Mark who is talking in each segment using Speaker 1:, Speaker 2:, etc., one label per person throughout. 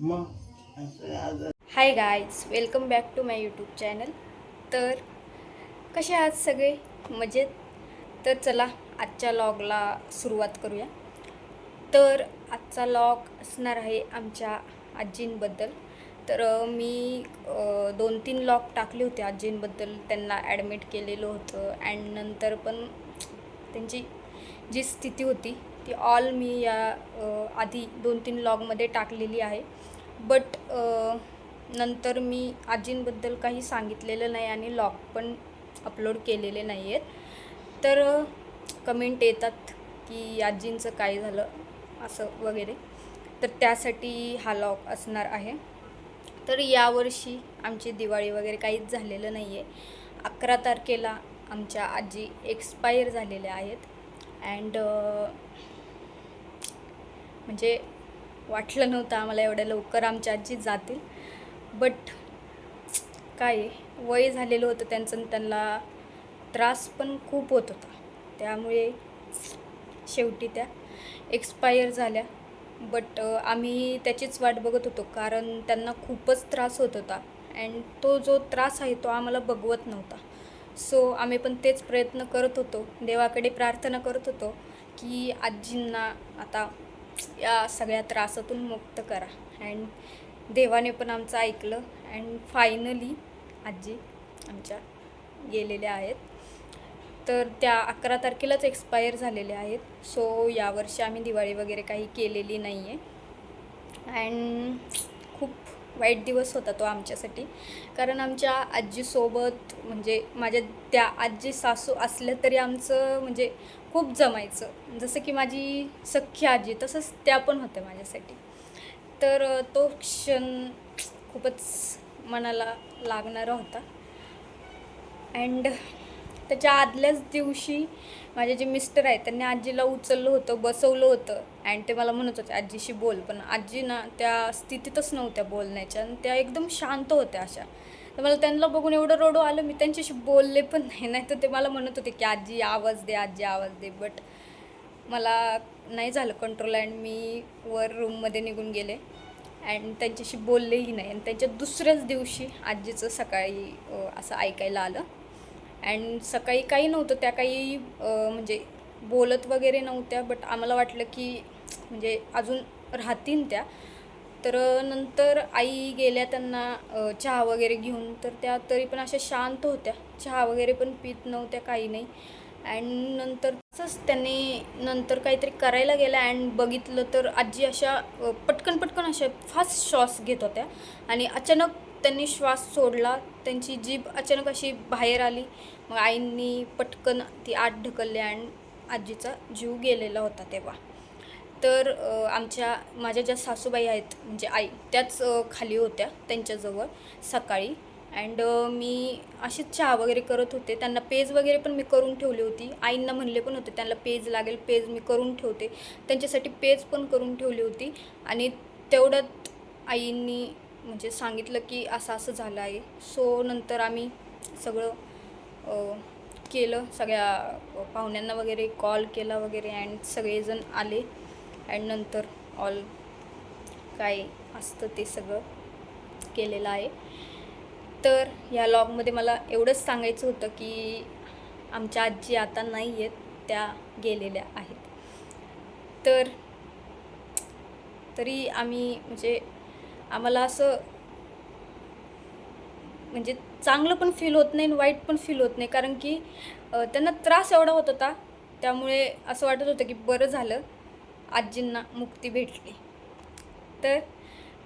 Speaker 1: मग
Speaker 2: hi guys welcome back to my YouTube channel तर कसे आहात सगळे? मजेत? तर चला आजच्या लॉगला सुरुवात करूया. तर आजचा लॉग असणार आहे आमच्या आजींबद्दल. तर मी दोन तीन लॉग टाकले होते आजींबद्दल. त्यांना ॲडमिट केलेलं होतं. अँड नंतर पण त्यांची जी स्थिती होती ती ऑल मी या आधी दोन तीन लॉगमध्ये टाकलेली आहे. बट नंतर मी आजींबद्दल काही सांगितलेलं नाही आणि लॉग पण अपलोड केलेले नाही आहेत तर कमेंट येतात की आजींचं काय झालं असं वगैरे. तर त्यासाठी हा लॉग असणार आहे. तर यावर्षी आमची दिवाळी वगैरे काहीच झालेलं नाही आहे अकरा तारखेला आमच्या आजी एक्सपायर झालेल्या आहेत. अँड uh, म्हणजे वाटलं नव्हतं आम्हाला एवढ्या लवकर आमच्या आजी जातील. बट काय वय झालेलं होतं त्यांचं आणि त्यांना त्रास पण खूप होत होता. त्यामुळे शेवटी त्या एक्सपायर झाल्या. बट uh, आम्ही त्याचीच वाट बघत होतो कारण त्यांना खूपच त्रास होत होता. अँड तो जो त्रास आहे तो आम्हाला बघवत नव्हता. सो आम्ही पण तेच प्रयत्न करत होतो. देवाकडे प्रार्थना करत होतो की आजींना आता या सगळ्या त्रासातून मुक्त करा. अँड देवाने पण आमचं ऐकलं. अँड फायनली आजी आमच्या गेलेल्या आहेत. तर त्या अकरा तारखेलाच एक्सपायर झालेल्या आहेत. सो यावर्षी आम्ही दिवाळी वगैरे काही केलेली नाही आहे अँड खूप वाईट दिवस होता तो आमच्यासाठी. कारण आमच्या आजीसोबत म्हणजे माझ्या त्या आजी सासू असल्या तरी आमचं म्हणजे खूप जमायचं. जसं की माझी सख्खी आजी तसंच त्या पण होत्या माझ्यासाठी. तर तो क्षण खूपच मनाला लागणारा होता. अँड त्याच्या आदल्याच दिवशी माझे जे मिस्टर आहेत त्यांनी आजीला उचललं होतं बसवलं होतं. अँड ते मला म्हणत होते आजीशी बोल. पण आजी ना त्या स्थितीतच नव्हत्या बोलण्याच्या आणि त्या एकदम शांत होत्या अशा. तर मला त्यांना बघून एवढं रडू आलं मी त्यांच्याशी बोलले पण नाही. नाही तर ते मला म्हणत होते की आजी आवाज दे आजी आवाज दे. बट मला नाही झालं कंट्रोल अँड मी वर रूममध्ये निघून गेले. अँड त्यांच्याशी बोललेही नाही. आणि त्यांच्या दुसऱ्याच दिवशी आजीचं सकाळी असं ऐकायला आलं. अँड सकाळी काही नव्हतं त्या काही म्हणजे बोलत वगैरे नव्हत्या बट आम्हाला वाटलं की म्हणजे अजून राहतील त्या. तर नंतर आई गेल्या त्यांना चहा वगैरे घेऊन. तर त्या तरी पण अशा शांत होत्या. चहा वगैरे पण पित नव्हत्या काही नाही. अँड नंतर तसंच त्यांनी नंतर काहीतरी करायला गेला अँड बघितलं तर आजी अशा पटकन पटकन अशा फास्ट श्वास घेत होत्या. आणि अचानक त्यांनी श्वास सोडला. त्यांची जीभ अचानक अशी बाहेर आली. मग आईंनी पटकन ती आत ढकलली आणि आजीचा जीव गेलेला होता तेव्हा. तर आमच्या माझ्या ज्या सासूबाई आहेत म्हणजे आई त्याच खाली होत्या त्यांच्याजवळ सकाळी. अँड मी अशीच चहा वगैरे करत होते. त्यांना पेज वगैरे पण मी करून ठेवली होती. आईंना म्हणले पण होते त्यांना पेज लागेल पेज मी करून ठेवते. त्यांच्यासाठी पेज पण करून ठेवली होती. आणि तेवढ्यात आईंनी म्हणजे सांगितलं की असं असं झालं आहे. सो नंतर आम्ही सगळं केलं. सगळ्या पाहुण्यांना वगैरे कॉल केला वगैरे अँड सगळेजण आले. अँड नंतर ऑल काय असतं ते सगळं केलेलं आहे. तर या लॉगमध्ये मला एवढंच सांगायचं होतं की आमच्या आजी आता नाही आहेत त्या गेलेल्या आहेत. तर तरी आम्ही म्हणजे आम्हाला असं म्हणजे चांगलं पण फील होत नाही आणि वाईट पण फील होत नाही. कारण की त्यांना त्रास एवढा होत होता. त्यामुळे असं वाटत होतं की बरं झालं आजींना मुक्ती भेटली. तर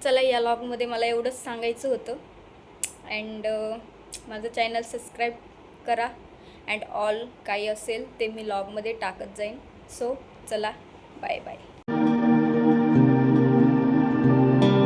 Speaker 2: चला या लॉगमध्ये मला एवढंच सांगायचं होतं. अँड माझं चॅनल सबस्क्राईब करा. अँड ऑल काही असेल ते मी लॉगमध्ये टाकत जाईन. सो चला बाय बाय